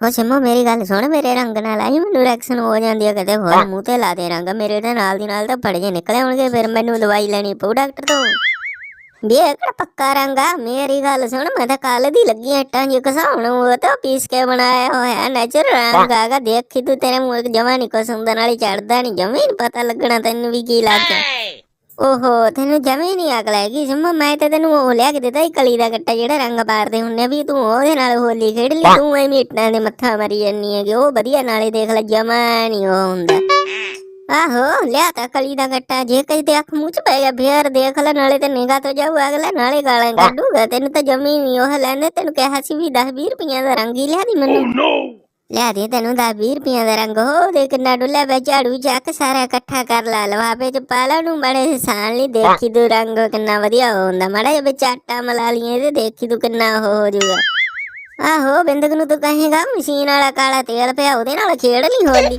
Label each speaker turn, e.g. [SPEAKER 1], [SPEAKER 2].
[SPEAKER 1] ਉਹ ਸਿੰਮੋ, ਮੇਰੀ ਗੱਲ ਸੁਣ, ਮੇਰੇ ਰੰਗ ਨਾਲ ਆਈ, ਮੈਨੂੰ ਰਿਐਕਸ਼ਨ ਹੋ ਜਾਂਦੀ ਹੈ ਕਦੇ ਹੋਰ, ਮੂੰਹ ਤੇ ਲਾ ਦੇ ਰੰਗ, ਮੇਰੇ ਦੇ ਨਾਲ ਦੀ ਨਾਲ ਤਾਂ ਫੜ ਨਿਕਲੇ ਹੋਣਗੇ, ਫਿਰ ਮੈਨੂੰ ਦਵਾਈ ਲੈਣੀ ਪਊ ਡਾਕਟਰ ਤੋਂ। ਵੀ ਇਹ ਕਿਹੜਾ ਪੱਕਾ ਰੰਗ ਆ? ਮੇਰੀ ਗੱਲ ਸੁਣ, ਮੈਂ ਤਾਂ ਕੱਲ ਦੀ ਲੱਗੀ ਆ ਇੱਟਾਂ ਜੀ ਘਸਾਉਣ ਉਹ ਤਾਂ ਪੀਸ ਕੇ ਬਣਾਇਆ ਹੋਇਆ ਨੈਚੁਰਲ ਰੰਗ ਆਗਾ, ਦੇਖੀ ਤੂੰ ਤੇਰੇ ਮੂੰਹ ਜਮਾ ਨਹੀਂ ਕੁਛ ਹੁੰਦਾ ਨਾਲੇ ਚੜਦਾ ਨਹੀਂ ਜਮੇ ਪਤਾ ਲੱਗਣਾ ਤੈਨੂੰ ਵੀ ਕੀ ਲੱਗਦਾ। ਓਹੋ ਤੈਨੂੰ ਜਮੇ ਨਹੀਂ ਅਕਲ ਹੈਗੀ ਜਮਾ ਮੈਂ ਤੇ ਤੈਨੂੰ ਉਹ ਲਿਆ ਕੇ ਦਿੱਤਾ ਸੀ ਕਲੀ ਦਾ ਗੱਟਾ ਜਿਹੜਾ ਰੰਗ ਪਾਰਦੇ ਹੁੰਨੇ ਵੀ ਤੂੰ ਉਹਦੇ ਨਾਲ ਹੋਲੀ ਖੇਡ ਲਈ ਤੂੰ ਐਵੇਂ ਇੱਟਾਂ ਦੇ ਮੱਥਾ ਮਰੀ ਜੰਨੀ ਹੈਗੀ ਉਹ ਵਧੀਆ ਨਾਲੇ ਦੇਖ ਲੈ ਜਮਾ ਨਹੀਂ ਉਹ ਹੁੰਦਾ। ਆਹੋ ਲਿਆ ਤਾਂ ਕਲੀ ਦਾ ਗੱਟਾ ਜੇ ਕਈ ਤੇ ਅੱਖ ਮੂੰਹ ਚ ਪੈ ਗਿਆ ਫੇਰ ਦੇਖ ਲੈ ਨਾਲੇ ਤੇ ਨਿਗਾਹ ਤੋਂ ਜਾਊ ਅਗਲਾ ਨਾਲੇ ਗਾਲਾਂ ਕੱਢੂਗਾ ਤੈਨੂੰ ਤਾਂ ਜਮੀ ਨਹੀਂ ਉਹ ਲੈਣੇ ਤੈਨੂੰ ਕਿਹਾ ਸੀ ਵੀ 10 20 ਰੁਪਈਆਂ ਦਾ ਰੰਗ ਹੀ ਲਿਆ ਦੀ ਮੈਨੂੰ। ਲਿਆ ਦੇ ਤੈਨੂੰ 10 20 ਰੁਪਈਆਂ ਦਾ ਰੰਗ ਹੋ ਦੇ ਕਿੰਨਾ ਡੁੱਲਿਆ ਵੇ ਝਾੜੂ ਚੱਕ ਸਾਰਾ ਇਕੱਠਾ ਕਰ ਲਾ ਲਵਾਪੇ ਚ ਪਾ ਨੂੰ ਬੜੇ ਸਾਨ ਲਈ, ਦੇਖੀ ਤੂੰ ਰੰਗ ਕਿੰਨਾ ਵਧੀਆ ਹੁੰਦਾ, ਮਾੜਾ ਜੇ ਵਿੱਚ ਆਟਾ ਮਲਾ ਲਈਏ ਤੇ ਦੇਖੀ ਤੂੰ ਕਿੰਨਾ ਹੋ ਜਾਊਗਾ। ਆਹੋ ਬਿੰਦਕ ਨੂੰ ਤੂੰ ਕਹੇਗਾ, ਮਸ਼ੀਨ ਵਾਲਾ ਕਾਲਾ ਤੇਲ ਪਿਆ, ਉਹਦੇ ਨਾਲ ਖੇਡ ਲਈ ਹੋਲੀ